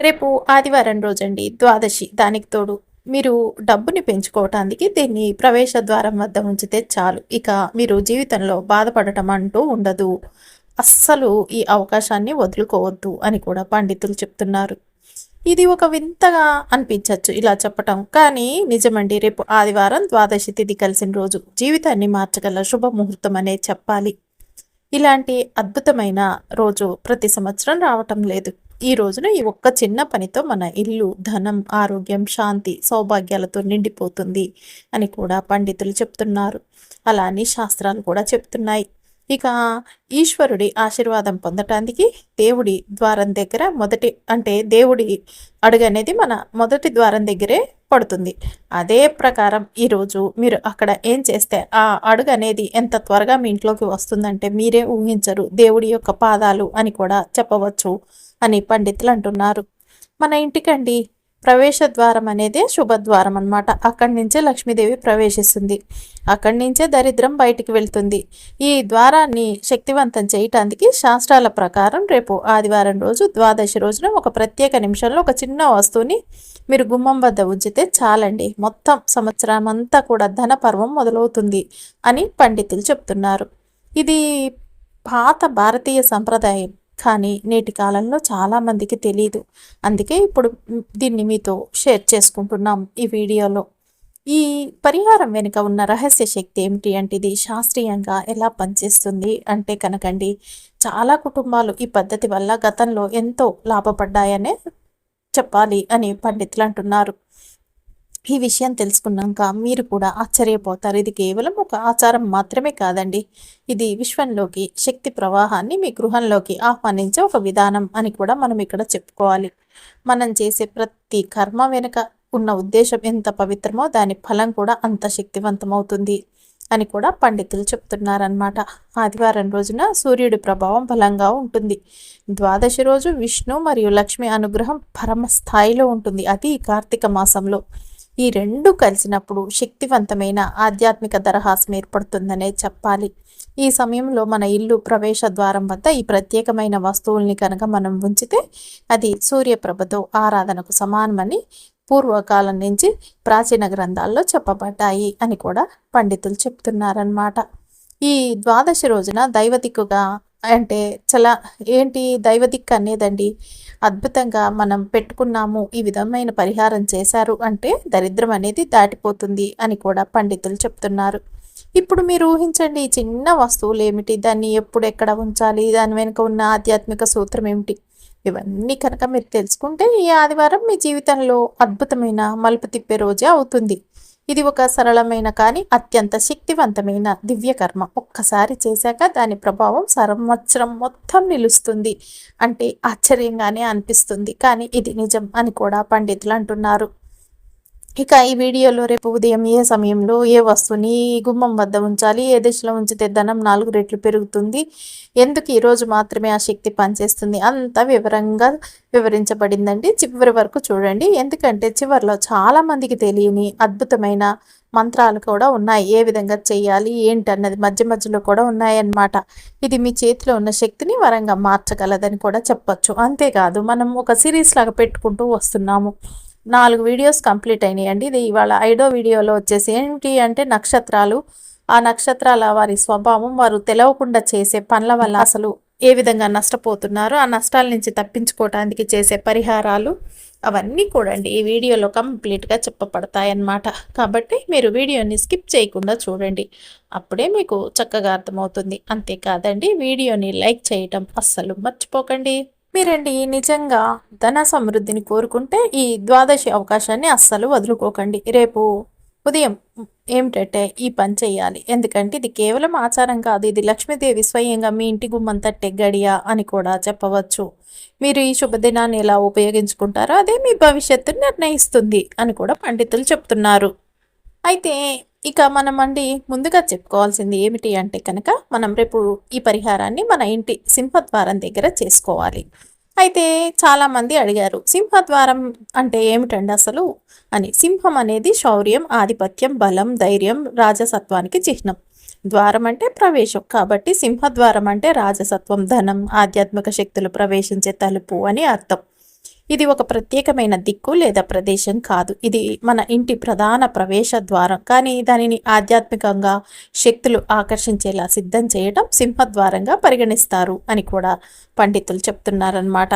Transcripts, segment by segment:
రేపు ఆదివారం రోజండి ద్వాదశి. దానికి తోడు మీరు డబ్బుని పెంచుకోవటానికి దీన్ని ప్రవేశ ద్వారం వద్ద ఉంచితే చాలు. ఇక మీరు జీవితంలో బాధపడటం అంటూ ఉండదు. అస్సలు ఈ అవకాశాన్ని వదులుకోవద్దు అని కూడా పండితులు చెప్తున్నారు. ఇది ఒక వింతగా అనిపించవచ్చు ఇలా చెప్పటం. కానీ నిజమండి రేపు ఆదివారం ద్వాదశి తిథి కలిసిన రోజు జీవితాన్ని మార్చగల శుభముహూర్తం అనే చెప్పాలి. ఇలాంటి అద్భుతమైన రోజు ప్రతి సంవత్సరం రావటం లేదు. ఈ రోజున ఈ ఒక్క చిన్న పనితో మన ఇల్లు ధనం ఆరోగ్యం శాంతి సౌభాగ్యాలతో నిండిపోతుంది అని కూడా పండితులు చెప్తున్నారు. అలానే శాస్త్రాలు కూడా చెప్తున్నాయి. ఇక ఈశ్వరుడి ఆశీర్వాదం పొందటానికి దేవుడి ద్వారం దగ్గర మొదటి అంటే దేవుడి అడుగు అనేది మన మొదటి ద్వారం దగ్గరే పడుతుంది. అదే ప్రకారం ఈరోజు మీరు అక్కడ ఏం చేస్తే ఆ అడుగు అనేది ఎంత త్వరగా మీ ఇంట్లోకి వస్తుందంటే మీరే ఊహించరు. దేవుడి యొక్క పాదాలు అని కూడా చెప్పవచ్చు. అని పండితులు అంటున్నారు మన ఇంటికండి ప్రవేశ ద్వారం అనేది శుభద్వారం అనమాట అక్కడి నుంచే లక్ష్మీదేవి ప్రవేశిస్తుంది. అక్కడి నుంచే దరిద్రం బయటికి వెళ్తుంది. ఈ ద్వారాన్ని శక్తివంతం చేయటానికి శాస్త్రాల ప్రకారం రేపు ఆదివారం రోజు ద్వాదశి రోజున ఒక ప్రత్యేక నిమిషంలో ఒక చిన్న వస్తువుని మీరు గుమ్మం వద్ద ఉంచితే చాలండి. మొత్తం సంవత్సరం అంతా కూడా ధన పర్వం మొదలవుతుంది అని పండితులు చెప్తున్నారు. ఇది పాత భారతీయ సంప్రదాయం. కానీ నేటి కాలంలో చాలామందికి తెలియదు అందుకే ఇప్పుడు దీన్ని మీతో షేర్ చేసుకుంటున్నాం ఈ వీడియోలో. ఈ పరిహారం వెనుక ఉన్న రహస్య శక్తి ఏమిటి? అంటే ఇది శాస్త్రీయంగా ఎలా పనిచేస్తుంది? అంటే కనకండి చాలా కుటుంబాలు ఈ పద్ధతి వల్ల గతంలో ఎంతో లాభపడ్డాయనే చెప్పాలి అని పండితులు అంటున్నారు. ఈ విషయం తెలుసుకున్నాక మీరు కూడా ఆశ్చర్యపోతారు. ఇది కేవలం ఒక ఆచారం మాత్రమే కాదండి. ఇది విశ్వంలోకి శక్తి ప్రవాహాన్ని మీ గృహంలోకి ఆహ్వానించే ఒక విధానం అని కూడా మనం ఇక్కడ చెప్పుకోవాలి. మనం చేసే ప్రతి కర్మ వెనుక ఉన్న ఉద్దేశం ఎంత పవిత్రమో దాని ఫలం కూడా అంత శక్తివంతమవుతుంది అని కూడా పండితులు చెప్తున్నారనమాట ఆదివారం రోజున సూర్యుడి ప్రభావం బలంగా ఉంటుంది. ద్వాదశి రోజు విష్ణు మరియు లక్ష్మి అనుగ్రహం పరమ స్థాయిలో ఉంటుంది. అది కార్తీక మాసంలో. ఈ రెండు కలిసినప్పుడు శక్తివంతమైన ఆధ్యాత్మిక దరహాసం ఏర్పడుతుందనే చెప్పాలి. ఈ సమయంలో మన ఇల్లు ప్రవేశ ద్వారం వద్ద ఈ ప్రత్యేకమైన వస్తువుల్ని కనుక మనం ఉంచితే అది సూర్యప్రభతో ఆరాధనకు సమానమని పూర్వకాలం నుంచి ప్రాచీన గ్రంథాల్లో చెప్పబడ్డాయి అని కూడా పండితులు చెప్తున్నారన్నమాట. ఈ ద్వాదశి రోజున దైవతికుగా అంటే చాలా ఏంటి దైవదిక్ అనేదండి. అద్భుతంగా మనం పెట్టుకున్నాము ఈ విధమైన పరిహారం చేశారు అంటే దరిద్రం అనేది దాటిపోతుంది అని కూడా పండితులు చెప్తున్నారు. ఇప్పుడు మీరు ఊహించండి ఈ చిన్న వస్తువులు ఏమిటి? దాన్ని ఎప్పుడు ఎక్కడ ఉంచాలి? దాని వెనుక ఉన్న ఆధ్యాత్మిక సూత్రం ఏమిటి? ఇవన్నీ కనుక మీరు తెలుసుకుంటే ఈ ఆదివారం మీ జీవితంలో అద్భుతమైన మలుపు తిప్పే రోజే అవుతుంది. ఇది ఒక సరళమైన కానీ అత్యంత శక్తివంతమైన దివ్యకర్మ. ఒక్కసారి చేశాక దాని ప్రభావం సంవత్సరం మొత్తం నిలుస్తుంది. అంటే ఆశ్చర్యంగానే అనిపిస్తుంది. కానీ ఇది నిజం అని కూడా పండితులు అంటున్నారు. ఇక ఈ వీడియోలో రేపు ఉదయం ఏ సమయంలో ఏ వస్తువుని గుమ్మం వద్ద ఉంచాలి ఏ దిశలో ఉంచితే ధనం నాలుగు రెట్లు పెరుగుతుంది ఎందుకు ఈరోజు మాత్రమే ఆ శక్తి పనిచేస్తుంది అంత వివరంగా వివరించబడిందండి. చివరి వరకు చూడండి. ఎందుకంటే చివరిలో చాలామందికి తెలియని అద్భుతమైన మంత్రాలు కూడా ఉన్నాయి. ఏ విధంగా చేయాలి ఏంటి అన్నది మధ్య మధ్యలో కూడా ఉన్నాయన్నమాట. ఇది మీ చేతిలో ఉన్న శక్తిని వరంగా మార్చగలదని కూడా చెప్పచ్చు. అంతేకాదు మనం ఒక సిరీస్ లాగా పెట్టుకుంటూ వస్తున్నాము. నాలుగు వీడియోస్ కంప్లీట్ అయినాయండి ఇది ఇవాళ ఐదో వీడియోలో వచ్చేసి ఏంటి అంటే నక్షత్రాలు. ఆ నక్షత్రాల వారి స్వభావం వారు తెలవకుండా చేసే పనుల వల్ల అసలు ఏ విధంగా నష్టపోతున్నారు ఆ నష్టాల నుంచి తప్పించుకోవటానికి చేసే పరిహారాలు అవన్నీ కూడా అండి ఈ వీడియోలో కంప్లీట్గా చెప్పబడతాయి అన్నమాట కాబట్టి మీరు వీడియోని స్కిప్ చేయకుండా చూడండి. అప్పుడే మీకు చక్కగా అర్థమవుతుంది. అంతేకాదండి వీడియోని లైక్ చేయటం అస్సలు మర్చిపోకండి. మీరండి నిజంగా ధన సమృద్ధిని కోరుకుంటే ఈ ద్వాదశి అవకాశాన్ని అస్సలు వదులుకోకండి. రేపు ఉదయం ఏమిటంటే ఈ పని చేయాలి. ఎందుకంటే ఇది కేవలం ఆచారం కాదు ఇది లక్ష్మీదేవి స్వయంగా మీ ఇంటి గుమ్మం తట్టే గడియ అని కూడా చెప్పవచ్చు. మీరు ఈ శుభదినాన్ని ఎలా ఉపయోగించుకుంటారో అదే మీ భవిష్యత్తుని నిర్ణయిస్తుంది అని కూడా పండితులు చెప్తున్నారు. అయితే ఇక మనం అండి ముందుగా చెప్పుకోవాల్సింది ఏమిటి అంటే కనుక మనం రేపు ఈ పరిహారాన్ని మన ఇంటి సింహద్వారం దగ్గర చేసుకోవాలి. అయితే చాలామంది అడిగారు సింహద్వారం అంటే ఏమిటండి అసలు? అని. సింహం అనేది శౌర్యం ఆధిపత్యం బలం ధైర్యం రాజసత్వానికి చిహ్నం. ద్వారం అంటే ప్రవేశం. కాబట్టి సింహద్వారం అంటే రాజసత్వం ధనం ఆధ్యాత్మిక శక్తులు ప్రవేశించే తలుపు అని అర్థం. ఇది ఒక ప్రత్యేకమైన దిక్కు లేదా ప్రదేశం కాదు. ఇది మన ఇంటి ప్రధాన ప్రవేశ ద్వారం. కానీ దానిని ఆధ్యాత్మికంగా శక్తులు ఆకర్షించేలా సిద్ధం చేయడం సింహద్వారంగా పరిగణిస్తారు అని కూడా పండితులు చెప్తున్నారనమాట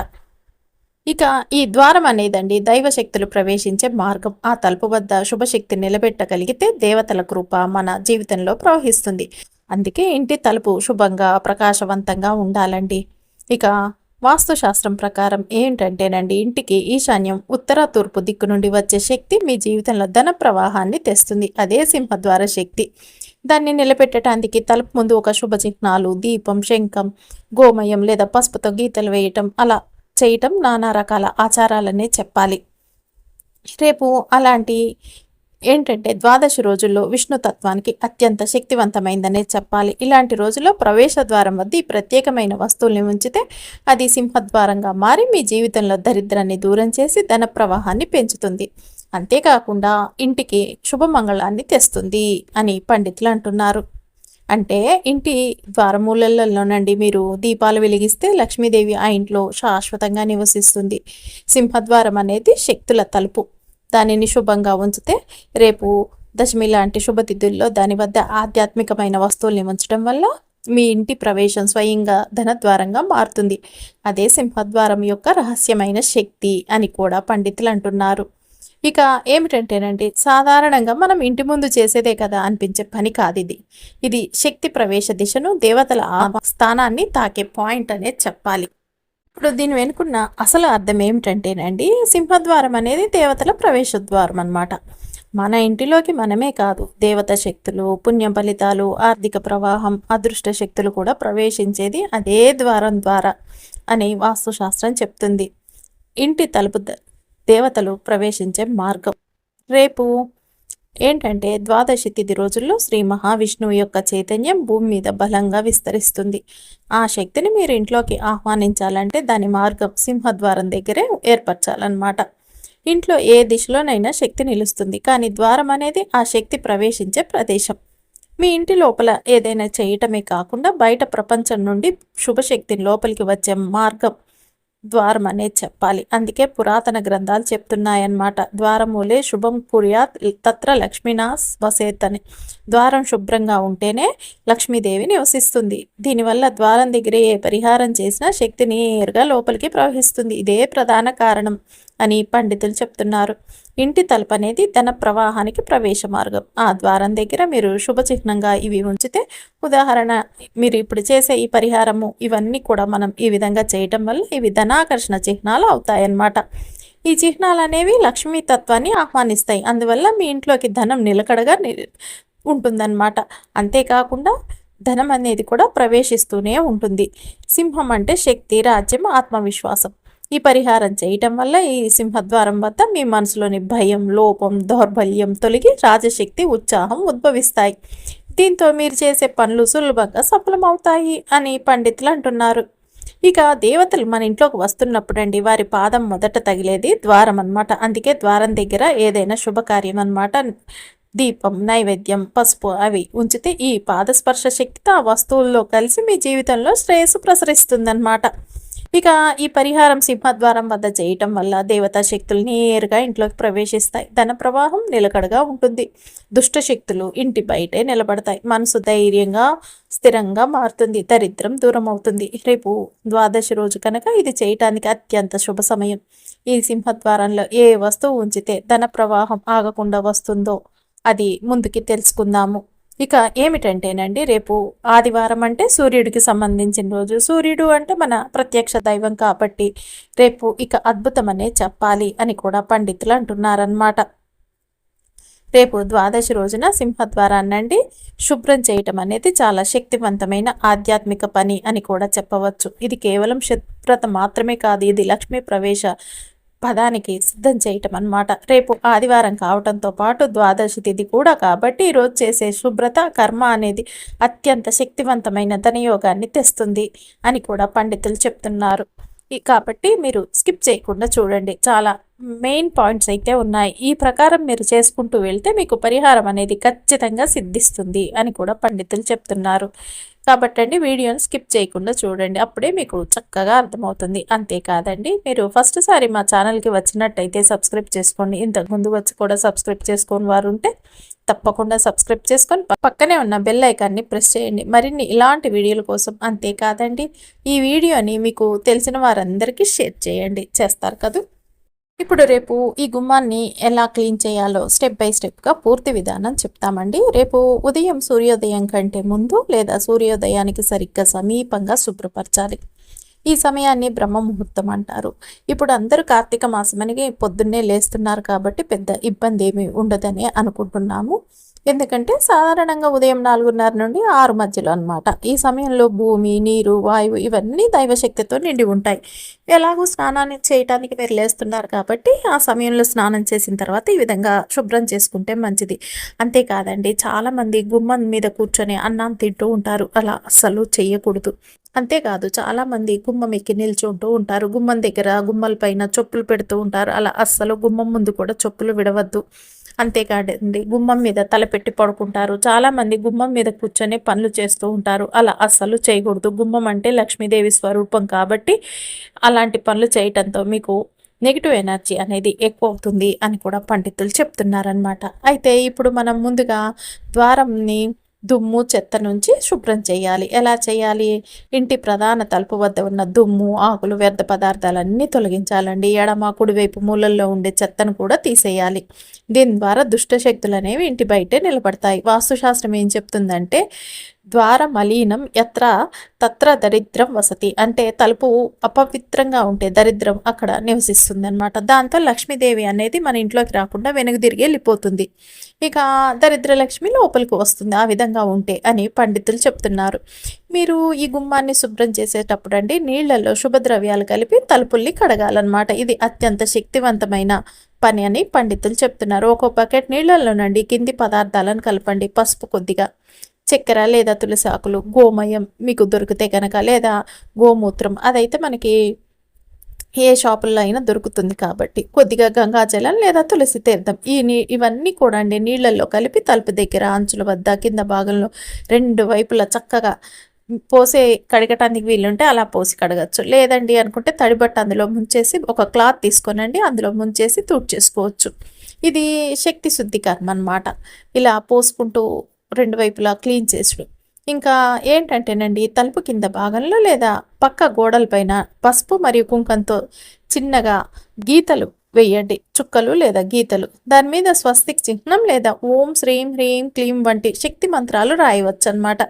ఇక ఈ ద్వారం అనేదండి దైవశక్తులు ప్రవేశించే మార్గం. ఆ తలుపు వద్ద శుభశక్తి నిలబెట్టగలిగితే దేవతల కృప మన జీవితంలో ప్రవహిస్తుంది. అందుకే ఇంటి తలుపు శుభంగా ప్రకాశవంతంగా ఉండాలండి. ఇక వాస్తుశాస్త్రం ప్రకారం ఏంటంటేనండి ఇంటికి ఈశాన్యం ఉత్తర తూర్పు దిక్కు నుండి వచ్చే శక్తి మీ జీవితంలో ధన ప్రవాహాన్ని తెస్తుంది. అదే సింహద్వార శక్తి. దాన్ని నిలబెట్టడానికి తలుపు ముందు ఒక శుభ చిహ్నాలు దీపం శంఖం గోమయం లేదా పసుపుతో గీతలు వేయటం అలా చేయటం నానా రకాల ఆచారాలనే చెప్పాలి. రేపు అలాంటి ఏంటంటే ద్వాదశి రోజుల్లో విష్ణుతత్వానికి అత్యంత శక్తివంతమైందనే చెప్పాలి. ఇలాంటి రోజుల్లో ప్రవేశ ద్వారం వద్ద ఈ ప్రత్యేకమైన వస్తువుల్ని ఉంచితే అది సింహద్వారంగా మారి మీ జీవితంలో దరిద్రాన్ని దూరం చేసి ధన ప్రవాహాన్ని పెంచుతుంది. అంతేకాకుండా ఇంటికి శుభమంగళాన్ని తెస్తుంది అని పండితులు అంటున్నారు. అంటే ఇంటి ద్వారమూలల్లోనండి మీరు దీపాలు వెలిగిస్తే లక్ష్మీదేవి ఆ ఇంట్లో శాశ్వతంగా నివసిస్తుంది. సింహద్వారం అనేది శక్తుల తలుపు. దానిని శుభంగా ఉంచితే రేపు దశమి లాంటి శుభతిథుల్లో దాని వద్ద ఆధ్యాత్మికమైన వస్తువుల్ని ఉంచడం వల్ల మీ ఇంటి ప్రవేశం స్వయంగా ధనద్వారంగా మారుతుంది. అదే సింహద్వారం యొక్క రహస్యమైన శక్తి అని కూడా పండితులు అంటున్నారు. ఇక ఏమిటంటేనండి సాధారణంగా మనం ఇంటి ముందు చేసేదే కదా అనిపించే పని కాదు ఇది. ఇది శక్తి ప్రవేశ దిశను దేవతల స్థానాన్ని తాకే పాయింట్ అనేది చెప్పాలి. ఇప్పుడు దీని వెనుకున్న అసలు అర్థం ఏమిటంటేనండి సింహద్వారం అనేది దేవతల ప్రవేశ ద్వారం అనమాట మన ఇంటిలోకి మనమే కాదు దేవత శక్తులు పుణ్య ఫలితాలు ఆర్థిక ప్రవాహం అదృష్ట శక్తులు కూడా ప్రవేశించేది అదే ద్వారం ద్వారా అని వాస్తుశాస్త్రం చెప్తుంది. ఇంటి తలుపు దేవతలు ప్రవేశించే మార్గం. రేపు ఏంటంటే ద్వాదశి తిథి రోజుల్లో శ్రీ మహావిష్ణువు యొక్క చైతన్యం భూమి మీద బలంగా విస్తరిస్తుంది. ఆ శక్తిని మీరు ఇంట్లోకి ఆహ్వానించాలంటే దాని మార్గం సింహద్వారం దగ్గరే ఏర్పరచాలన్నమాట. ఇంట్లో ఏ దిశలోనైనా శక్తి నిలుస్తుంది. కానీ ద్వారం అనేది ఆ శక్తి ప్రవేశించే ప్రదేశం. మీ ఇంటి లోపల ఏదైనా చేయటమే కాకుండా బయట ప్రపంచం నుండి శుభశక్తిని లోపలికి వచ్చే మార్గం ద్వారం అనేది చెప్పాలి. అందుకే పురాతన గ్రంథాలు చెప్తున్నాయన్నమాట. ద్వారమూలే శుభం కుర్యాత్ తత్ర లక్ష్మీనాస్ వసేత్ అని ద్వారం శుభ్రంగా ఉంటేనే లక్ష్మీదేవి నివసిస్తుంది. దీనివల్ల ద్వారం దగ్గరే ఏ పరిహారం చేసినా శక్తి నేరుగా లోపలికి ప్రవహిస్తుంది. ఇదే ప్రధాన కారణం అని పండితులు చెప్తున్నారు. ఇంటి తలుపు అనేది ధన ప్రవాహానికి ప్రవేశ మార్గం. ఆ ద్వారం దగ్గర మీరు శుభచిహ్నంగా ఇవి ఉంచితే ఉదాహరణ మీరు ఇప్పుడు చేసే ఈ పరిహారము ఇవన్నీ కూడా మనం ఈ విధంగా చేయటం వల్ల ఇవి ధనాకర్షణ చిహ్నాలు అవుతాయన్నమాట. ఈ చిహ్నాలు అనేవి లక్ష్మీతత్వాన్ని ఆహ్వానిస్తాయి. అందువల్ల మీ ఇంట్లోకి ధనం నిలకడగా ఉంటుందన్నమాట. అంతేకాకుండా ధనం అనేది కూడా ప్రవేశిస్తూనే ఉంటుంది. సింహం అంటే శక్తి రాజ్యం ఆత్మవిశ్వాసం. ఈ పరిహారం చేయటం వల్ల ఈ సింహద్వారం వద్ద మీ మనసులోని భయం లోపం దౌర్బల్యం తొలగి రాజశక్తి ఉత్సాహం ఉద్భవిస్తాయి. దీంతో మీరు చేసే పనులు సులభంగా సఫలమవుతాయి అని పండితులు అంటున్నారు. ఇక దేవతలు మన ఇంట్లోకి వస్తున్నప్పుడండి వారి పాదం మొదట తగిలేది ద్వారం అనమాట అందుకే ద్వారం దగ్గర ఏదైనా శుభకార్యం అనమాట దీపం నైవేద్యం పసుపు అవి ఉంచితే ఈ పాదస్పర్శ శక్తితో ఆ వస్తువుల్లో కలిసి మీ జీవితంలో శ్రేయస్సు ప్రసరిస్తుందన్నమాట. ఇక ఈ పరిహారం సింహద్వారం వద్ద చేయటం వల్ల దేవతా శక్తులు నేరుగా ఇంట్లోకి ప్రవేశిస్తాయి. ధన ప్రవాహం నిలకడగా ఉంటుంది. దుష్ట శక్తులు ఇంటి బయటే నిలబడతాయి. మనసు ధైర్యంగా స్థిరంగా మారుతుంది. దరిద్రం దూరం అవుతుంది రేపు ద్వాదశి రోజు కనుక ఇది చేయటానికి అత్యంత శుభ సమయం. ఈ సింహద్వారంలో ఏ వస్తువు ఉంచితే ధన ప్రవాహం ఆగకుండా వస్తుందో అది ముందుకి తెలుసుకుందాము. ఇక ఏమిటంటేనండి రేపు ఆదివారం అంటే సూర్యుడికి సంబంధించిన రోజు. సూర్యుడు అంటే మన ప్రత్యక్ష దైవం కాబట్టి రేపు ఇక అద్భుతమనే చెప్పాలి అని కూడా పండితులు అంటున్నారనమాట రేపు ద్వాదశి రోజున సింహద్వారాన్నండి శుభ్రం చేయటం అనేది చాలా శక్తివంతమైన ఆధ్యాత్మిక పని అని కూడా చెప్పవచ్చు. ఇది కేవలం శుభ్రత మాత్రమే కాదు ఇది లక్ష్మీ ప్రవేశ పదానికి సిద్ధం చేయటం అనమాట రేపు ఆదివారం కావటంతో పాటు ద్వాదశి తిథి కూడా కాబట్టి ఈరోజు చేసే శుభ్రత కర్మ అనేది అత్యంత శక్తివంతమైన ధనయోగాన్ని తెస్తుంది అని కూడా పండితులు చెప్తున్నారు. కాబట్టి మీరు స్కిప్ చేయకుండా చూడండి. చాలా మెయిన్ పాయింట్స్ అయితే ఉన్నాయి. ఈ ప్రకారం మీరు చేసుకుంటూ వెళ్తే మీకు పరిహారం అనేది ఖచ్చితంగా సిద్ధిస్తుంది అని కూడా పండితులు చెప్తున్నారు. కాబట్టండి వీడియోని స్కిప్ చేయకుండా చూడండి. అప్పుడే మీకు చక్కగా అర్థమవుతుంది. అంతేకాదండి మీరు ఫస్ట్ సారి మా ఛానల్కి వచ్చినట్టయితే సబ్స్క్రైబ్ చేసుకోండి. ఇంతకు ముందు వచ్చి కూడా సబ్స్క్రైబ్ చేసుకుని వారు ఉంటే తప్పకుండా సబ్స్క్రైబ్ చేసుకొని పక్కనే ఉన్న బెల్ ఐకాన్ని ప్రెస్ చేయండి. మరిన్ని ఇలాంటి వీడియోల కోసం అంతేకాదండి ఈ వీడియోని మీకు తెలిసిన వారందరికీ షేర్ చేయండి. చేస్తారు కదా? ఇప్పుడు రేపు ఈ గుమ్మాన్ని ఎలా క్లీన్ చేయాలో స్టెప్ బై స్టెప్గా పూర్తి విధానం చెప్తామండి. రేపు ఉదయం సూర్యోదయం కంటే ముందు లేదా సూర్యోదయానికి సరిగ్గా సమీపంగా శుభ్రపరచాలి. ఈ సమయాన్ని బ్రహ్మ ముహూర్తం అంటారు. ఇప్పుడు అందరూ కార్తీక మాసమని పొద్దున్నే లేస్తున్నారు కాబట్టి పెద్ద ఇబ్బంది ఏమీ ఉండదని అనుకుంటున్నాము. ఎందుకంటే సాధారణంగా ఉదయం నాలుగున్నర నుండి ఆరు మధ్యలో అన్నమాట. ఈ సమయంలో భూమి నీరు వాయువు ఇవన్నీ దైవశక్తితో నిండి ఉంటాయి. ఎలాగో స్నానాన్ని చేయటానికి మీరు లేస్తున్నారు కాబట్టి ఆ సమయంలో స్నానం చేసిన తర్వాత ఈ విధంగా శుభ్రం చేసుకుంటే మంచిది. అంతేకాదండి చాలామంది గుమ్మం మీద కూర్చొని అన్నం తింటూ ఉంటారు. అలా అస్సలు చేయకూడదు. అంతేకాదు చాలామంది గుమ్మం ఎక్కి నిల్చుంటూ ఉంటారు. గుమ్మం దగ్గర గుమ్మల పైన చొప్పులు పెడుతూ ఉంటారు. అలా అస్సలు గుమ్మం ముందు కూడా చొప్పులు విడవద్దు. అంతేకాదండి గుమ్మం మీద తలపెట్టి పడుకుంటారు. చాలామంది గుమ్మం మీద కూర్చొని పనులు చేస్తూ ఉంటారు. అలా అస్సలు చేయకూడదు. గుమ్మం అంటే లక్ష్మీదేవి స్వరూపం కాబట్టి అలాంటి పనులు చేయటంతో మీకు నెగిటివ్ ఎనర్జీ అనేది ఎక్కువ అవుతుంది అని కూడా పండితులు చెప్తున్నారనమాట అయితే ఇప్పుడు మనం ముందుగా ద్వారంని దుమ్ము చెత్త నుంచి శుభ్రం చేయాలి. ఎలా చేయాలి? ఇంటి ప్రధాన తలుపు వద్ద ఉన్న దుమ్ము ఆకులు వ్యర్థ పదార్థాలన్నీ తొలగించాలండి. ఎడమ కుడివైపు మూలల్లో ఉండే చెత్తను కూడా తీసేయాలి. దీని ద్వారా దుష్టశక్తులు అనేవి ఇంటి బయటే నిలబడతాయి. వాస్తుశాస్త్రం ఏం చెప్తుందంటే ద్వార మలీనం ఎత్ర తత్ర దరిద్రం వసతి. అంటే తలుపు అపవిత్రంగా ఉంటే దరిద్రం అక్కడ నివసిస్తుంది అనమాట దాంతో లక్ష్మీదేవి అనేది మన ఇంట్లోకి రాకుండా వెనుక తిరిగి వెళ్ళిపోతుంది. ఇక దరిద్ర లక్ష్మి లోపలికి వస్తుంది ఆ విధంగా ఉంటే అని పండితులు చెప్తున్నారు. మీరు ఈ గుమ్మాన్ని శుభ్రం చేసేటప్పుడు అండి నీళ్ళలో శుభద్రవ్యాలు కలిపి తలుపుల్ని కడగాలన్నమాట. ఇది అత్యంత శక్తివంతమైన పని అని పండితులు చెప్తున్నారు. ఒక్కో బకెట్ నీళ్ళల్లోనండి కింది పదార్థాలను కలపండి పసుపు కొద్దిగా. చక్కెర లేదా తులసి ఆకులు గోమయం మీకు దొరికితే కనుక లేదా గోమూత్రం అదైతే మనకి ఏ షాపుల్లో అయినా దొరుకుతుంది కాబట్టి. కొద్దిగా గంగాజలం లేదా తులసి తీర్థం ఈ నీ ఇవన్నీ కూడా అండి నీళ్ళల్లో కలిపి తలుపు దగ్గర అంచుల వద్ద కింద భాగంలో రెండు వైపులా చక్కగా పోసే కడగటానికి వీలుంటే అలా పోసి కడగచ్చు. లేదండి అనుకుంటే తడిబట్ట అందులో ముంచేసి ఒక క్లాత్ తీసుకోనండి అందులో ముంచేసి తుడిచేసుకోవచ్చు. ఇది శక్తి శుద్ధి కర్మ అనమాట ఇలా పోసుకుంటూ రెండు వైపులా క్లీన్ చేసుడు. ఇంకా ఏంటంటేనండి తలుపు కింద భాగంలో లేదా పక్క గోడలపైన పసుపు మరియు కుంకంతో చిన్నగా గీతలు వేయండి. చుక్కలు లేదా గీతలు. దాని మీద స్వస్తిక్ చిహ్నం లేదా ఓం శ్రీం హ్రీం క్లీం వంటి శక్తి మంత్రాలు రాయవచ్చు అనమాట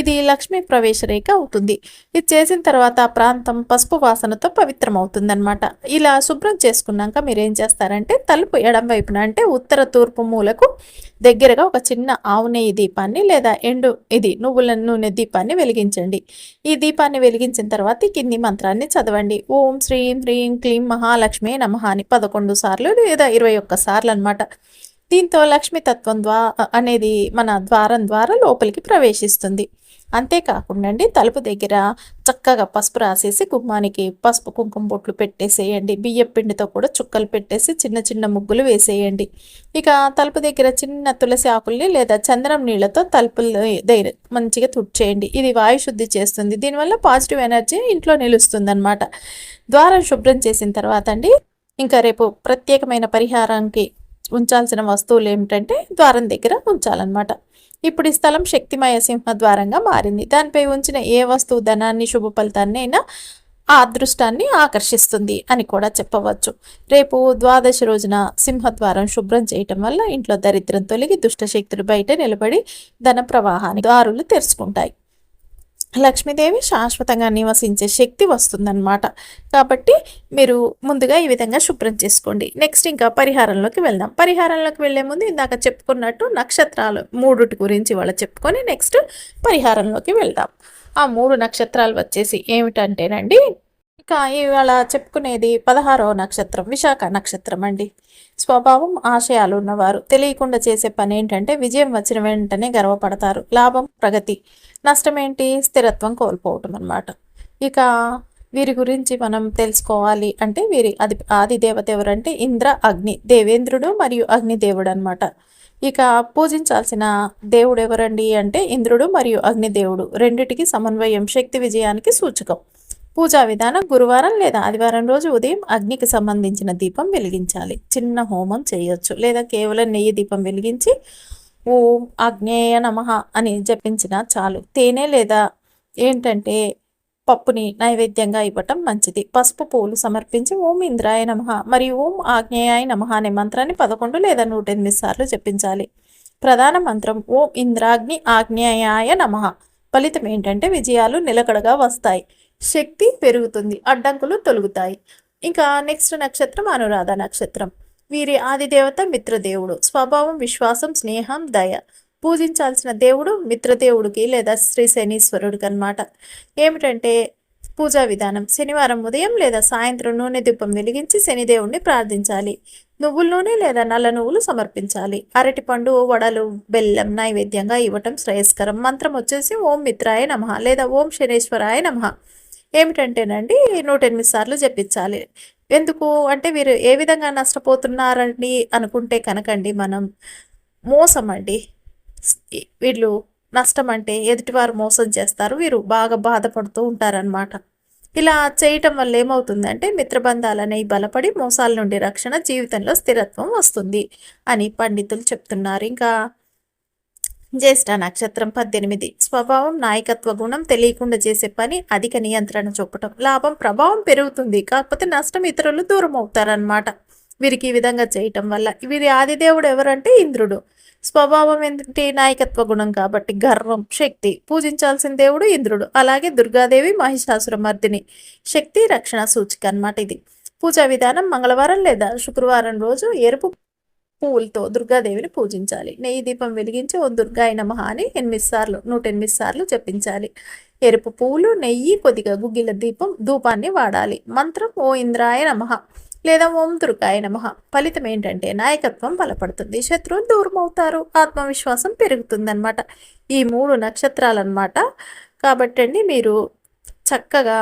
ఇది లక్ష్మీ ప్రవేశ రేఖ అవుతుంది. ఇది చేసిన తర్వాత ఆ ప్రాంతం పసుపు వాసనతో పవిత్రం అవుతుందన్నమాట ఇలా శుభ్రం చేసుకున్నాక మీరు ఏం చేస్తారంటే తలుపు ఎడం వైపున అంటే ఉత్తర తూర్పు మూలకు దగ్గరగా ఒక చిన్న ఆవు నెయ్యి దీపాన్ని లేదా ఎండు ఇది నువ్వుల నూనె దీపాన్ని వెలిగించండి. ఈ దీపాన్ని వెలిగించిన తర్వాత కింది మంత్రాన్ని చదవండి. ఓం శ్రీం హ్రీం క్లీం మహాలక్ష్మి నమః అని పదకొండు సార్లు లేదా ఇరవై ఒక్క సార్లు అనమాట దీంతో లక్ష్మీతత్వం ద్వా అనేది మన ద్వారం ద్వారా లోపలికి ప్రవేశిస్తుంది. అంతేకాకుండా అండి తలుపు దగ్గర చక్కగా పసుపు రాసేసి గుమ్మానికి పసుపు కుంకుమ బొట్లు పెట్టేసేయండి బియ్యం పిండితో కూడా చుక్కలు పెట్టేసి చిన్న చిన్న ముగ్గులు వేసేయండి. ఇక తలుపు దగ్గర చిన్న తులసి ఆకుల్ని లేదా చందనం నీళ్ళతో తలుపులు దగ్గర మంచిగా తుడిచేయండి. ఇది వాయు శుద్ధి చేస్తుంది. దీనివల్ల పాజిటివ్ ఎనర్జీ ఇంట్లో నిలుస్తుంది అనమాట ద్వారం శుభ్రం చేసిన తర్వాత అండి ఇంకా రేపు ప్రత్యేకమైన పరిహారానికి ఉంచాల్సిన వస్తువులు ఏమిటంటే ద్వారం దగ్గర ఉంచాలన్నమాట. ఇప్పుడు ఈ స్థలం శక్తిమయ సింహ ద్వారంగా మారింది. దానిపై ఉంచిన ఏ వస్తువు ధనాన్ని శుభ ఫలితాన్ని అయినా ఆ అదృష్టాన్ని ఆకర్షిస్తుంది అని కూడా చెప్పవచ్చు. రేపు ద్వాదశి రోజున సింహద్వారం శుభ్రం చేయటం వల్ల ఇంట్లో దరిద్రం తొలగి దుష్టశక్తులు బయట నిలబడి ధన ప్రవాహాన్ని దారులు తెరుచుకుంటాయి. లక్ష్మీదేవి శాశ్వతంగా నివసించే శక్తి వస్తుందన్నమాట. కాబట్టి మీరు ముందుగా ఈ విధంగా శుభ్రం చేసుకోండి. నెక్స్ట్ ఇంకా పరిహారంలోకి వెళ్దాం. పరిహారంలోకి వెళ్ళే ముందు ఇందాక చెప్పుకున్నట్టు నక్షత్రాలు మూడుటి గురించి వాళ్ళు చెప్పుకొని నెక్స్ట్ పరిహారంలోకి వెళ్దాం. ఆ మూడు నక్షత్రాలు వచ్చేసి ఏమిటంటేనండి ఇంకా ఇవాళ చెప్పుకునేది పదహారవ నక్షత్రం విశాఖ నక్షత్రం అండి. స్వభావం ఆశయాలు ఉన్నవారు. తెలియకుండా చేసే పని ఏంటంటే విజయం వచ్చిన వెంటనే గర్వపడతారు. లాభం ప్రగతి. నష్టం ఏంటి స్థిరత్వం కోల్పోవటం అనమాట ఇక వీరి గురించి మనం తెలుసుకోవాలి అంటే వీరి అది ఆది దేవత ఎవరంటే ఇంద్ర అగ్ని దేవేంద్రుడు మరియు అగ్నిదేవుడు అనమాట ఇక పూజించాల్సిన దేవుడు ఎవరండి అంటే ఇంద్రుడు మరియు అగ్నిదేవుడు. రెండిటికి సమన్వయం శక్తి విజయానికి సూచకం. పూజా విధానం గురువారం లేదా ఆదివారం రోజు ఉదయం అగ్నికి సంబంధించిన దీపం వెలిగించాలి. చిన్న హోమం చేయొచ్చు. లేదా కేవలం నెయ్యి దీపం వెలిగించి ఓం ఆగ్నేయ నమ అని జపించిన చాలు. తేనె లేదా? ఏంటంటే పప్పుని నైవేద్యంగా ఇవ్వటం మంచిది. పసుపు పూలు సమర్పించి ఓం ఇంద్రాయ నమ మరియు ఓం ఆగ్నేయాయ నమ అనే మంత్రాన్ని పదకొండు లేదా నూట ఎనిమిది సార్లు జపించాలి. ప్రధాన మంత్రం ఓం ఇంద్రాగ్ని ఆగ్నేయాయ నమ. ఫలితం ఏంటంటే విజయాలు నిలకడగా వస్తాయి. శక్తి పెరుగుతుంది అడ్డంకులు తొలుగుతాయి. ఇంకా నెక్స్ట్ నక్షత్రం అనురాధ నక్షత్రం. వీరి ఆదిదేవత మిత్రదేవుడు. స్వభావం విశ్వాసం స్నేహం దయ. పూజించాల్సిన దేవుడు మిత్రదేవుడికి లేదా శ్రీ శనీశ్వరుడికి అనమాట ఏమిటంటే పూజా విధానం. శనివారం ఉదయం లేదా సాయంత్రం నూనె దీపం వెలిగించి శనిదేవుణ్ణి ప్రార్థించాలి. నువ్వుల నూనె లేదా నల్ల నువ్వులు సమర్పించాలి. అరటిపండు వడలు బెల్లం నైవేద్యంగా ఇవ్వటం శ్రేయస్కరం. మంత్రం వచ్చేసి ఓం మిత్రాయ నమ లేదా ఓం శనేశ్వరాయ నమ. ఏమిటంటేనండి నూట ఎనిమిది సార్లు చెప్పించాలి ఎందుకు? అంటే వీరు ఏ విధంగా నష్టపోతున్నారండి అనుకుంటే కనుకండి మనం మోసం అండి. వీళ్ళు నష్టం అంటే ఎదుటివారు మోసం చేస్తారు వీరు బాగా బాధపడుతూ ఉంటారనమాట ఇలా చేయటం వల్ల ఏమవుతుందంటే మిత్రబంధాలు అనేవి బలపడి మోసాల నుండి రక్షణ జీవితంలో స్థిరత్వం వస్తుంది అని పండితులు చెప్తున్నారు. ఇంకా జ్యేష్ఠ నక్షత్రం పద్దెనిమిది. స్వభావం నాయకత్వ గుణం తెలియకుండా చేసే పని అధిక నియంత్రణ చూపటం. లాభం ప్రభావం పెరుగుతుంది. కాకపోతే నష్టం ఇతరులు దూరం అవుతారనమాట వీరికి ఈ విధంగా చేయటం వల్ల వీరి ఆదిదేవుడు ఎవరంటే ఇంద్రుడు. స్వభావం ఏంటంటే నాయకత్వ గుణం కాబట్టి గర్వం శక్తి. పూజించాల్సిన దేవుడు ఇంద్రుడు. అలాగే దుర్గాదేవి మహిషాసురమర్దిని శక్తి రక్షణ సూచిక అనమాట ఇది. పూజా విధానం మంగళవారం లేదా శుక్రవారం రోజు ఎరుపు పువ్వులతో దుర్గాదేవిని పూజించాలి. నెయ్యి దీపం వెలిగించి ఓ దుర్గాయ నమః అని ఎనిమిది సార్లు నూట ఎనిమిది సార్లు జపించాలి. ఎరుపు పూలు నెయ్యి కొద్దిగా గుగ్గిల దీపం ధూపాన్ని వాడాలి. మంత్రం ఓ ఇంద్రాయ నమః లేదా ఓం దుర్గాయ నమహ ఫలితం ఏంటంటే నాయకత్వం బలపడుతుంది. శత్రువులు దూరం అవుతారు ఆత్మవిశ్వాసం పెరుగుతుందన్నమాట. ఈ మూడు నక్షత్రాలు అనమాట మీరు చక్కగా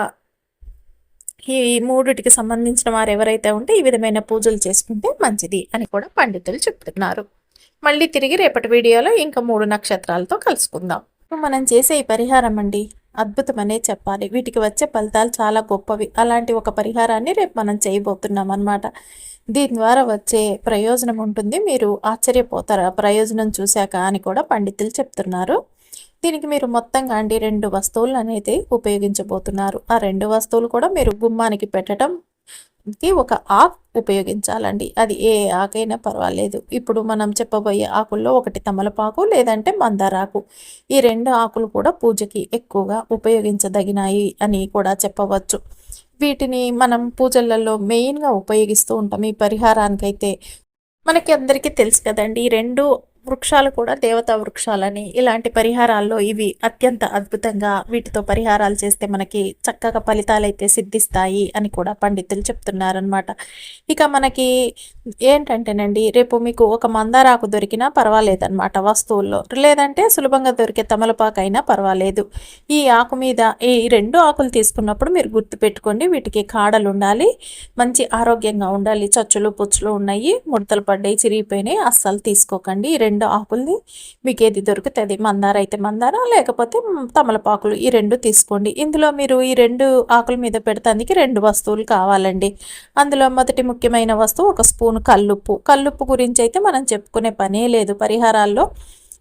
ఈ మూడుటికి సంబంధించిన వారు ఎవరైతే ఉంటే ఈ విధమైన పూజలు చేసుకుంటే మంచిది అని కూడా పండితులు చెప్తున్నారు. మళ్ళీ తిరిగి రేపటి వీడియోలో ఇంకా మూడు నక్షత్రాలతో కలుసుకుందాం. మనం చేసే ఈ పరిహారం అండి అద్భుతమనే చెప్పాలి. వీటికి వచ్చే ఫలితాలు చాలా గొప్పవి. అలాంటి ఒక పరిహారాన్ని రేపు మనం చేయబోతున్నాం అనమాట దీని ద్వారా వచ్చే ప్రయోజనం ఉంటుంది. మీరు ఆశ్చర్యపోతారు? ఆ ప్రయోజనం చూశాక అని కూడా పండితులు చెప్తున్నారు. దీనికి మీరు మొత్తంగా అండి రెండు వస్తువులను అనేది ఉపయోగించబోతున్నారు. ఆ రెండు వస్తువులు కూడా మీరు గుమ్మానికి పెట్టడం ఒక ఆకు ఉపయోగించాలండి. అది ఏ ఆకైనా పర్వాలేదు. ఇప్పుడు మనం చెప్పబోయే ఆకుల్లో ఒకటి తమలపాకు లేదంటే మందారాకు. ఈ రెండు ఆకులు కూడా పూజకి ఎక్కువగా ఉపయోగించదగినాయి అని కూడా చెప్పవచ్చు. వీటిని మనం పూజలలో మెయిన్గా ఉపయోగిస్తూ ఉంటాం. ఈ పరిహారానికైతే మనకి అందరికీ తెలుసు కదండి ఈ రెండు వృక్షాలు కూడా దేవతా వృక్షాలని ఇలాంటి పరిహారాల్లో ఇవి అత్యంత అద్భుతంగా వీటితో పరిహారాలు చేస్తే మనకి చక్కగా ఫలితాలు అయితే సిద్ధిస్తాయి అని కూడా పండితులు చెప్తున్నారనమాట ఇక మనకి ఏంటంటేనండి రేపు మీకు ఒక మందారాకు దొరికినా పర్వాలేదన్నమాట వస్తువుల్లో. లేదంటే సులభంగా దొరికే తమలపాకు అయినా పర్వాలేదు. ఈ ఆకు మీద ఈ రెండు ఆకులు తీసుకున్నప్పుడు మీరు గుర్తుపెట్టుకోండి వీటికి కాడలు ఉండాలి మంచి ఆరోగ్యంగా ఉండాలి. చచ్చులు పుచ్చులు ఉన్నాయి ముడతలు పడ్డాయి చిరిగిపోయినాయి అస్సలు తీసుకోకండి. ఈ రెండు ఆకుల్ని మీకు ఏది దొరుకుతుంది మందార అయితే మందార లేకపోతే తమలపాకులు ఈ రెండు తీసుకోండి. ఇందులో మీరు ఈ రెండు ఆకుల మీద పెడతానికి రెండు వస్తువులు కావాలండి. అందులో మొదటి ముఖ్యమైన వస్తువు ఒక స్పూన్ కల్లుప్పు. కల్లుప్పు గురించి అయితే మనం చెప్పుకునే పనే లేదు. పరిహారాల్లో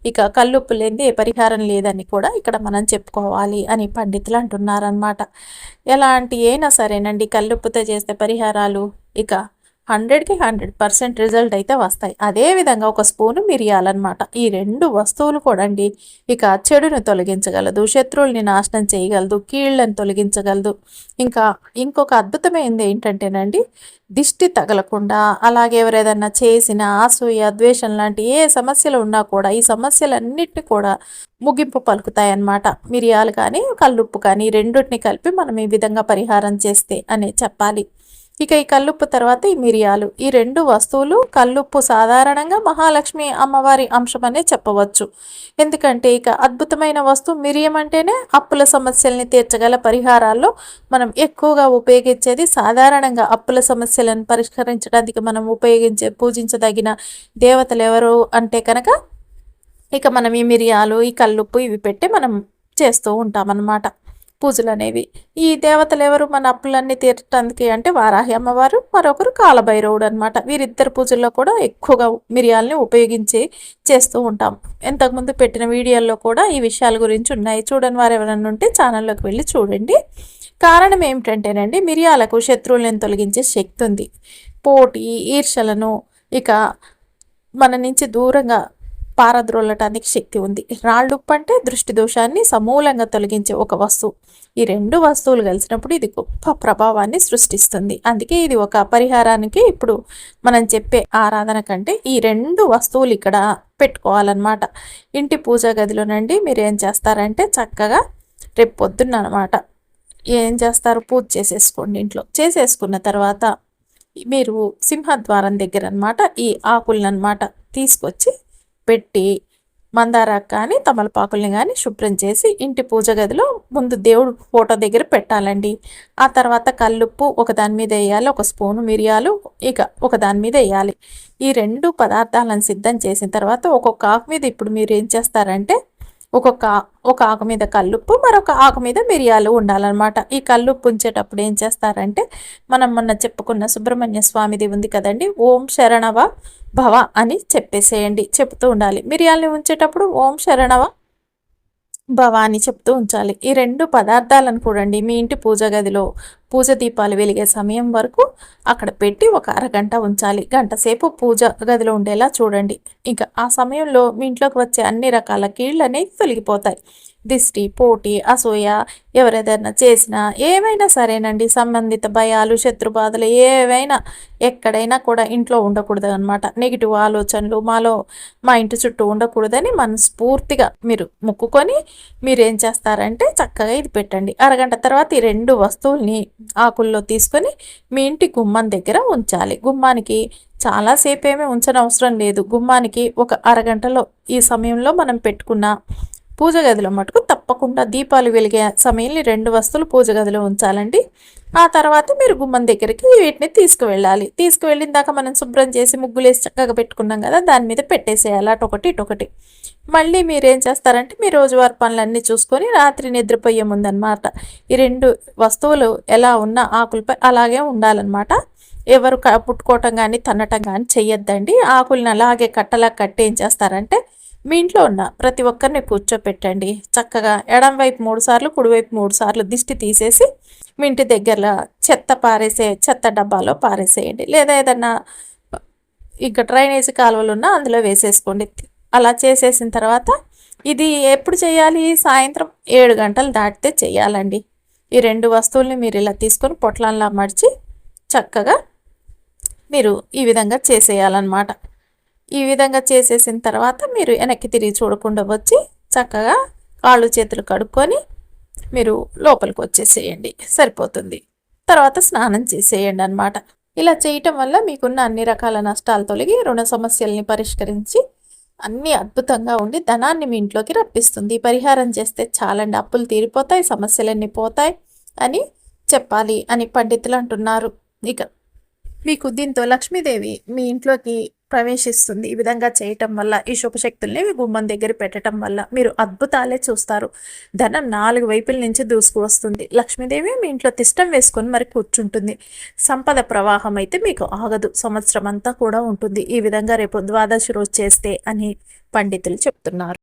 ఇక కల్లుప్పు లేనిది ఏ పరిహారం లేదని కూడా ఇక్కడ మనం చెప్పుకోవాలి అని పండితులు అంటున్నారనమాట ఎలాంటి అయినా సరేనండి కల్లుప్పుతో చేస్తే పరిహారాలు. ఇక హండ్రెడ్కి హండ్రెడ్ పర్సెంట్ రిజల్ట్ అయితే వస్తాయి. అదేవిధంగా ఒక స్పూను మిరియాలన్నమాట. ఈ రెండు వస్తువులు కూడా అండి ఇక చెడును తొలగించగలదు శత్రువుల్ని నాశనం చేయగలదు కీళ్ళని తొలగించగలదు. ఇంకా ఇంకొక అద్భుతమైనది ఏంటంటేనండి దిష్టి తగలకుండా అలాగే ఎవరేదన్నా చేసిన ఆసూయ ద్వేషం లాంటి ఏ సమస్యలు ఉన్నా కూడా ఈ సమస్యలన్నిటిని కూడా ముగింపు పలుకుతాయి అన్నమాట మిరియాలు కానీ కల్లుప్పు కానీ రెండింటిని కలిపి మనం ఈ విధంగా పరిహారం చేస్తే అనే చెప్పాలి. ఇక ఈ కల్లుప్పు తర్వాత ఈ మిరియాలు. ఈ రెండు వస్తువులు కల్లుప్పు సాధారణంగా మహాలక్ష్మి అమ్మవారి అంశమనే చెప్పవచ్చు. ఎందుకంటే ఇక అద్భుతమైన వస్తువు మిరియం అంటేనే అప్పుల సమస్యల్ని తీర్చగల పరిహారాల్లో మనం ఎక్కువగా ఉపయోగించేది సాధారణంగా అప్పుల సమస్యలను పరిష్కరించడానికి మనం ఉపయోగించే పూజించదగిన దేవతలు ఎవరు అంటే కనుక ఇక మనం ఈ మిరియాలు ఈ కల్లుప్పు ఇవి పెట్టి మనం చేస్తూ ఉంటాం అన్నమాట పూజలు అనేవి ఈ దేవతలు ఎవరు మన అప్పులన్నీ తీర్చడానికి అంటే వారాహి అమ్మవారు మరొకరు కాలభైరవుడు అనమాట వీరిద్దరు పూజల్లో కూడా ఎక్కువగా మిరియాలని ఉపయోగించి చేస్తూ ఉంటాం. ఇంతకుముందు పెట్టిన వీడియోల్లో కూడా ఈ విషయాల గురించి ఉన్నాయి. చూడని వారు ఎవరైనా ఉంటే ఛానల్లోకి వెళ్ళి చూడండి. కారణం ఏమిటంటేనండి మిరియాలకు శత్రువులను తొలగించే శక్తి ఉంది. పోటీ ఈర్షలను ఇక మన నుంచి దూరంగా పారద్రోలటానికి శక్తి ఉంది. రాళ్ళుప్పు అంటే దృష్టి దోషాన్ని సమూలంగా తొలగించే ఒక వస్తువు. ఈ రెండు వస్తువులు కలిసినప్పుడు ఇది గొప్ప ప్రభావాన్ని సృష్టిస్తుంది. అందుకే ఇది ఒక పరిహారానికి ఇప్పుడు మనం చెప్పే ఆరాధన కంటే ఈ రెండు వస్తువులు ఇక్కడ పెట్టుకోవాలన్నమాట. ఇంటి పూజా గదిలోనండి మీరు ఏం చేస్తారంటే చక్కగా రేపు పొద్దున్న అనమాట ఏం చేస్తారు? పూజ చేసేసుకోండి ఇంట్లో. చేసేసుకున్న తర్వాత మీరు సింహద్వారం దగ్గర అనమాట ఈ ఆకులను అనమాట తీసుకొచ్చి పెట్టి మందారాకు కానీ తమలపాకుల్ని కానీ శుభ్రం చేసి ఇంటి పూజ గదిలో ముందు దేవుడు ఫోటో దగ్గర పెట్టాలండి. ఆ తర్వాత కల్లుప్పు ఒక దాని మీద వేయాలి ఒక స్పూను మిరియాలు ఇక ఒక దాని మీద వేయాలి. ఈ రెండు పదార్థాలను సిద్ధం చేసిన తర్వాత ఒక్కొక్క ఆకు మీద ఇప్పుడు మీరు ఏం చేస్తారంటే ఒక్కొక్క ఒక ఆకు మీద కల్లుప్పు మరొక ఆకు మీద మిరియాలు ఉండాలన్నమాట. ఈ కల్లుప్పు ఉంచేటప్పుడు ఏం చేస్తారంటే మనం మొన్న చెప్పుకున్న సుబ్రహ్మణ్య స్వామిది ఉంది కదండి ఓం శరణవ భవ అని చెప్పేసేయండి చెప్తూ ఉండాలి. మిరియాలని ఉంచేటప్పుడు ఓం శరణవ భవ అని చెప్తూ ఉంచాలి. ఈ రెండు పదార్థాలను చూడండి మీ ఇంటి పూజ గదిలో పూజ దీపాలు వెలిగే సమయం వరకు అక్కడ పెట్టి ఒక అరగంట ఉంచాలి. గంట సేపు పూజ గదిలో ఉండేలా చూడండి. ఇంకా ఆ సమయంలో మీ ఇంట్లోకి వచ్చే అన్ని రకాల కీళ్ళు అనేవి తొలగిపోతాయి. దిష్టి పోటీ అసూయ ఎవరేదైనా చేసినా ఏమైనా సరేనండి. సంబంధిత భయాలు శత్రుబాధలు ఏవైనా ఎక్కడైనా కూడా ఇంట్లో ఉండకూడదు అనమాట నెగిటివ్ ఆలోచనలు మాలో మా ఇంటి చుట్టూ ఉండకూడదని మనస్ఫూర్తిగా మీరు ముక్కుకొని మీరు ఏం చేస్తారంటే చక్కగా ఇది పెట్టండి. అరగంట తర్వాత ఈ రెండు వస్తువుల్ని ఆకుల్లో తీసుకొని మీ ఇంటి గుమ్మం దగ్గర ఉంచాలి. గుమ్మానికి చాలాసేపు ఏమీ ఉంచనవసరం లేదు. గుమ్మానికి ఒక అరగంటలో ఈ సమయంలో మనం పెట్టుకున్న పూజ గదిలో మటుకు తప్పకుండా దీపాలు వెలిగే సమయంలో రెండు వస్తువులు పూజ గదిలో ఉంచాలండి. ఆ తర్వాత మీరు గుమ్మం దగ్గరికి వీటిని తీసుకువెళ్ళాలి. తీసుకువెళ్ళిన దాకా మనం శుభ్రం చేసి ముగ్గులేసి చక్కగా పెట్టుకున్నాం కదా దాని మీద పెట్టేసేయాలి. అటొకటి ఇటొకటి మళ్ళీ మీరేం చేస్తారంటే మీ రోజువారి పనులన్నీ చూసుకొని రాత్రి నిద్రపోయే ముందనమాట ఈ రెండు వస్తువులు ఎలా ఉన్నా ఆకులపై అలాగే ఉండాలన్నమాట. ఎవరు పుట్టుకోవటం కానీ తన్నటం కానీ చెయ్యొద్దండి. ఆకుల్ని అలాగే కట్టలా కట్టి ఏం చేస్తారంటే మీ ఇంట్లో ఉన్న ప్రతి ఒక్కరిని కూర్చోపెట్టండి. చక్కగా ఎడం వైపు మూడు సార్లు కుడివైపు మూడు సార్లు దిష్టి తీసేసి మీ ఇంటి దగ్గరలో చెత్త పారేసే చెత్త డబ్బాలో పారేసేయండి. లేదా ఏదన్నా ఇంకా డ్రైనేజీ కాలువలు ఉన్నా అందులో వేసేసుకోండి. అలా చేసేసిన తర్వాత ఇది ఎప్పుడు చేయాలి? సాయంత్రం ఏడు గంటలు దాటితే చేయాలండి. ఈ రెండు వస్తువుల్ని మీరు ఇలా తీసుకొని పొట్లంలా మడిచి చక్కగా మీరు ఈ విధంగా చేసేయాలన్నమాట. ఈ విధంగా చేసేసిన తర్వాత మీరు వెనక్కి తిరిగి చూడకుండా వచ్చి చక్కగా కాళ్ళు చేతులు కడుక్కొని మీరు లోపలికి వచ్చేసేయండి. సరిపోతుంది. తర్వాత స్నానం చేసేయండి అనమాట ఇలా చేయటం వల్ల మీకున్న అన్ని రకాల నష్టాలు తొలగి రుణ సమస్యల్ని పరిష్కరించి అన్నీ అద్భుతంగా ఉండి ధనాన్ని మీ ఇంట్లోకి రప్పిస్తుంది. పరిహారం చేస్తే చాలండి. అప్పులు తీరిపోతాయి సమస్యలన్నీ పోతాయి అని చెప్పాలి అని పండితులు అంటున్నారు. ఇక మీకు దీంతో లక్ష్మీదేవి మీ ఇంట్లోకి ప్రవేశిస్తుంది. ఈ విధంగా చేయటం వల్ల ఈ శుభశక్తుల్ని గుమ్మం దగ్గర పెట్టడం వల్ల మీరు అద్భుతాలే చూస్తారు. ధనం నాలుగు వైపుల నుంచి దూసుకు వస్తుంది. లక్ష్మీదేవి మీ ఇంట్లో తిష్టం వేసుకొని మరి కూర్చుంటుంది. సంపద ప్రవాహం అయితే మీకు ఆగదు. సంవత్సరం అంతా కూడా ఉంటుంది. ఈ విధంగా రేపు ద్వాదశి రోజు చేస్తే అని పండితులు చెప్తున్నారు.